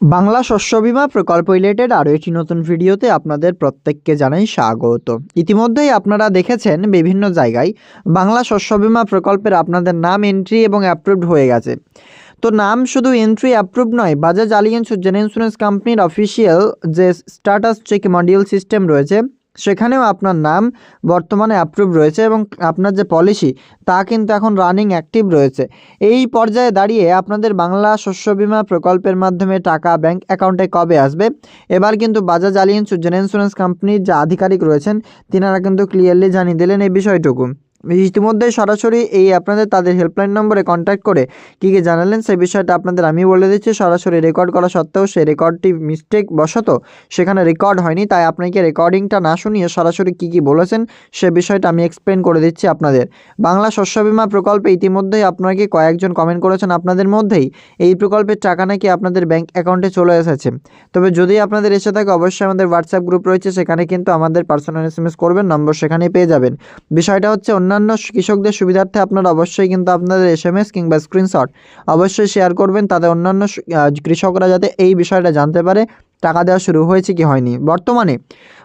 বাংলা শস্য বিমা প্রকল্প রিলেটেড আরও একটি নতুন ভিডিওতে আপনাদের প্রত্যেককে জানাই স্বাগত। ইতিমধ্যেই আপনারা দেখেছেন বিভিন্ন জায়গায় বাংলা শস্য বিমা প্রকল্পের আপনাদের নাম এন্ট্রি এবং অ্যাপ্রুভড হয়ে গেছে। তো নাম শুধু এন্ট্রি অ্যাপ্রুভ নয় বাজাজ আলিয়েন্স জেন ইন্স্যুরেন্স কোম্পানির অফিসিয়াল যে স্ট্যাটাস চেক মডিউল সিস্টেম রয়েছে সেখানেও আপনার নাম বর্তমানে অ্যাপ্রুভ রয়েছে এবং আপনার যে পলিসি তা কিন্তু এখন রানিং অ্যাক্টিভ রয়েছে। এই পর্যায়ে দাঁড়িয়ে আপনাদের বাংলা শস্য বিমা প্রকল্পের মাধ্যমে টাকা ব্যাংক অ্যাকাউন্টে কবে আসবে? এবার কিন্তু বাজাজ আলিয়েন্স জেন ইন্স্যুরেন্স কোম্পানির যে আধিকারিক রয়েছেন, তিনারা কিন্তু ক্লিয়ারলি জানিয়ে দিলেন এই বিষয়টুকু। ইতিমধ্যে সরাসরি এই আপনাদের তাদের হেল্পলাইন নম্বরে কন্ট্যাক্ট করে কী কী জানালেন সেই বিষয়টা আপনাদের আমি বলে দিচ্ছি। সরাসরি রেকর্ড করা সত্ত্বেও সেই রেকর্ডটি মিস্টেক বশত সেখানে রেকর্ড হয়নি, তাই আপনাকে রেকর্ডিংটা না শুনিয়ে সরাসরি কী কী বলেছেন সে বিষয়টা আমি এক্সপ্লেন করে দিচ্ছি আপনাদের। বাংলা শস্য বিমা প্রকল্পে ইতিমধ্যেই আপনাকে কয়েকজন কমেন্ট করেছেন আপনাদের মধ্যেই। এই প্রকল্পের টাকা নাকি আপনাদের ব্যাংক অ্যাকাউন্টে চলে এসেছে। তবে যদি আপনাদের এসে থাকে অবশ্যই আমাদের হোয়াটসঅ্যাপ গ্রুপ রয়েছে, সেখানে কিন্তু আমাদের পার্সোনাল এস করবেন, নম্বর সেখানেই পেয়ে যাবেন। বিষয়টা হচ্ছে অন্যান্য কৃষকদের সুবিধার্থে আপনারা অবশ্যই কিন্তু আপনাদের এস এম এস কিংবা স্ক্রিনশট অবশ্যই শেয়ার করবেন। তাতে অন্যান্য কৃষকরা যাতে এই বিষয়টা জানতে পারে, টাকা দেওয়া শুরু হয়েছে কি হয়নি। বর্তমানে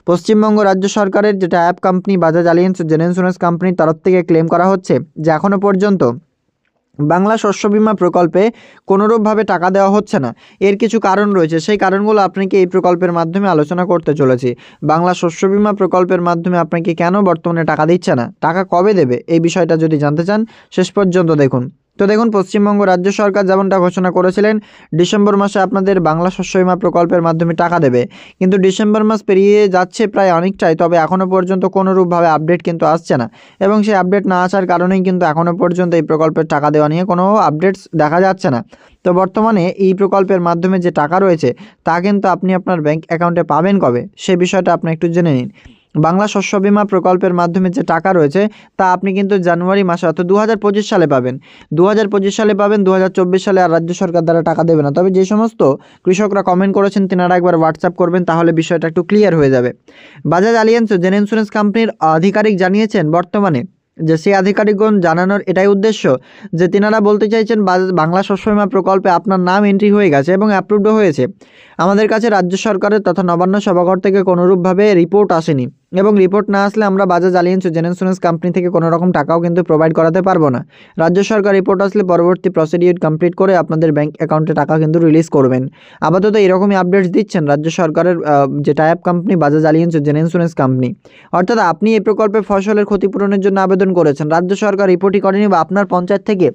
পশ্চিমবঙ্গ রাজ্য সরকারের যেটা app company Bajaj Allianz gen insurance কোম্পানির তরফ থেকে ক্লেম করা হচ্ছে যে এখনও পর্যন্ত বাংলা শস্য বিমা প্রকল্পে কোনোরূপভাবে টাকা দেওয়া হচ্ছে না। এর কিছু কারণ রয়েছে। সেই কারণগুলো আপনাকে এই প্রকল্পের মাধ্যমে আলোচনা করতে চলেছি। বাংলা শস্য বিমা প্রকল্পের মাধ্যমে আপনাকে কেন বর্তমানে টাকা দিচ্ছে না? টাকা কবে দেবে? এই বিষয়টা যদি জানতে চান, শেষ পর্যন্ত দেখুন। তো দেখুন, পশ্চিমবঙ্গ রাজ্য সরকার যেমনটা ঘোষণা করেছিলেন, ডিসেম্বর মাসে আপনাদের বাংলা শস্য প্রকল্পের মাধ্যমে টাকা দেবে। কিন্তু ডিসেম্বর মাস পেরিয়ে যাচ্ছে প্রায় অনেকটাই, তবে এখনও পর্যন্ত কোনোরূপভাবে আপডেট কিন্তু আসছে না। এবং সেই আপডেট না আসার কারণেই কিন্তু এখনও পর্যন্ত এই প্রকল্পের টাকা দেওয়া নিয়ে কোনো আপডেটস দেখা যাচ্ছে না। তো বর্তমানে এই প্রকল্পের মাধ্যমে যে টাকা রয়েছে, তা কিন্তু আপনি আপনার ব্যাংক অ্যাকাউন্টে পাবেন কবে, সে বিষয়টা আপনি একটু জেনে নিন। বাংলা শস্য বিমা প্রকল্পের মাধ্যমে যে টাকা রয়েছে, তা আপনি কিন্তু জানুয়ারি মাসে অর্থাৎ দু হাজার পঁচিশ সালে পাবেন। দু হাজার পঁচিশ সালে পাবেন দু হাজার চব্বিশ সালে আর রাজ্য সরকার দ্বারা টাকা দেবে না। তবে যে সমস্ত কৃষকরা কমেন্ট করেছেন, তেনারা একবার হোয়াটসঅ্যাপ করবেন, তাহলে বিষয়টা একটু ক্লিয়ার হয়ে যাবে। বাজাজ আলিয়েন্স জেন ইন্স্যুরেন্স কোম্পানির আধিকারিক জানিয়েছেন, বর্তমানে যে সেই আধিকারিকগণ জানানোর এটাই উদ্দেশ্য যে তিনারা বলতে চাইছেন বাংলা শস্য বীমা প্রকল্পে আপনার নাম এন্ট্রি হয়ে গেছে এবং অ্যাপ্রুভডও হয়েছে। আমাদের কাছে রাজ্য সরকারের তথা নবান্ন সভাঘর থেকে কোনোরূপভাবে রিপোর্ট আসেনি। এবং রিপোর্ট না আসলে আমরা Bajaj Allianz gen insurance company থেকে কোনো রকম টাকাও কিন্তু প্রোভাইড করাতে পারব না। রাজ্য সরকার রিপোর্ট আসলে পরবর্তী প্রসিডিউর কমপ্লিট করে আপনাদের ব্যাঙ্ক অ্যাকাউন্টে টাকা কিন্তু রিলিজ করবেন। আপাতত এরকমই আপডেটস দিচ্ছেন রাজ্য সরকারের যে type company Bajaj Allianz gen insurance company অর্থাৎ আপনি এই প্রকল্পে ফসলের ক্ষতিপূরণের জন্য আবেদন করেছেন। রাজ্য সরকার রিপোর্টই করেনি বা আপনার পঞ্চায়েত থেকে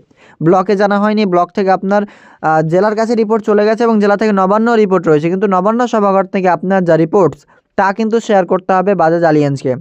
ব্লকে জানা হয়নি। ব্লক থেকে আপনার জেলার কাছে রিপোর্ট চলে গেছে এবং জেলা থেকে নবান্ন রিপোর্ট রয়েছে। কিন্তু নবান্ন সভাঘর থেকে আপনার যা রিপোর্টস তা কিন্তু শেয়ার করতে হবে বাজাজ আলিয়েন্সকে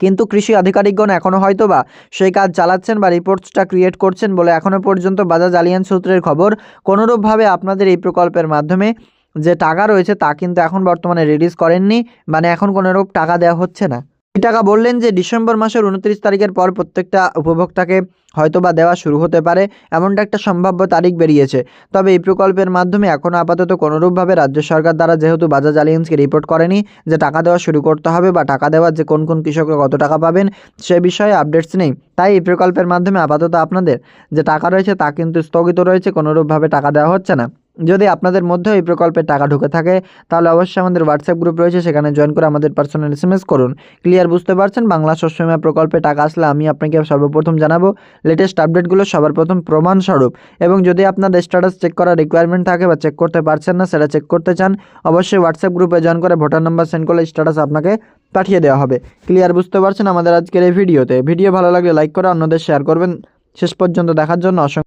কিন্তু কৃষি আধিকারিকগণ এখনও হয়তো বা সেই কাজ চালাচ্ছেন বা রিপোর্টসটা ক্রিয়েট করছেন বলে এখনও পর্যন্ত বাজাজ আলিয়ান্স সূত্রের খবর। কোনোরূপভাবে আপনাদের এই প্রকল্পের মাধ্যমে যে টাকা রয়েছে তা কিন্তু এখন বর্তমানে রিলিজ করেননি। মানে এখন কোনোরূপ টাকা দেওয়া হচ্ছে না। টাকা বললেন যে ডিসেম্বর মাসের উনত্রিশ তারিখের পর প্রত্যেকটা উপভোক্তাকে হয়তো বা দেওয়া শুরু হতে পারে, এমনটা একটা সম্ভাব্য তারিখ বেরিয়েছে। তবে এই প্রকল্পের মাধ্যমে এখনও আপাতত কোনোরূপভাবে রাজ্য সরকার দ্বারা যেহেতু বাজাজ আলিয়েন্সকে রিপোর্ট করেনি যে টাকা দেওয়া শুরু করতে হবে বা টাকা দেওয়ার যে কোন কোন কৃষকরা কত টাকা পাবেন, সে বিষয়ে আপডেটস নেই। তাই এই প্রকল্পের মাধ্যমে আপাতত আপনাদের যে টাকা রয়েছে তা কিন্তু স্থগিত রয়েছে, কোনোরূপভাবে টাকা দেওয়া হচ্ছে না। যদি আপনাদের মধ্যে এই প্রকল্পে টাকা ঢুকে থাকে, তাহলে অবশ্যই আমাদের হোয়াটসঅ্যাপ গ্রুপ রয়েছে, সেখানে জয়েন করে আমাদের পার্সোনাল এস এম এস করুন। ক্লিয়ার বুঝতে পারছেন? বাংলা শস্য বীমা প্রকল্পে টাকা আসলে আমি আপনাকে সর্বপ্রথম জানাব লেটেস্ট আপডেটগুলো সবার প্রথম প্রমাণস্বরূপ। এবং যদি আপনাদের স্ট্যাটাস চেক করার রিকোয়ারমেন্ট থাকে বা চেক করতে পারছেন না, সেটা চেক করতে চান, অবশ্যই হোয়াটসঅ্যাপ গ্রুপে জয়েন করে ভোটার নাম্বার সেন্ড করলে স্ট্যাটাস আপনাকে পাঠিয়ে দেওয়া হবে। ক্লিয়ার বুঝতে পারছেন আমাদের আজকের এই ভিডিওতে? ভিডিও ভালো লাগলে লাইক করে অন্যদের শেয়ার করবেন। শেষ পর্যন্ত দেখার জন্য অসংখ্য